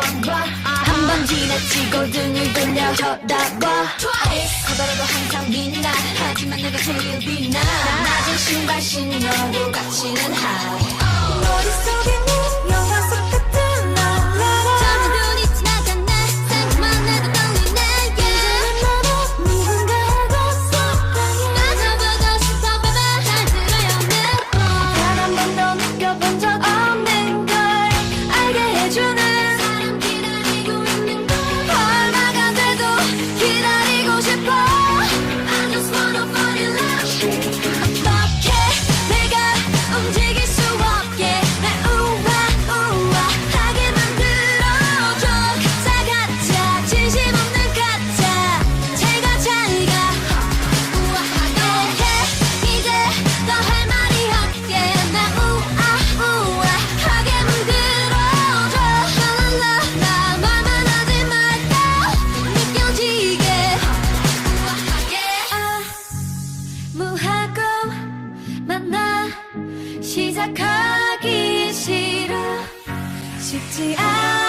한번 지나치고 등을 돌려 쳐다봐 Twice 커다라도 항상 빛나. 하지만 내가 제일 빛나. 낮은 신발 신어도 같이는 high 머릿속에 시작하기 싫어. 쉽지 않아.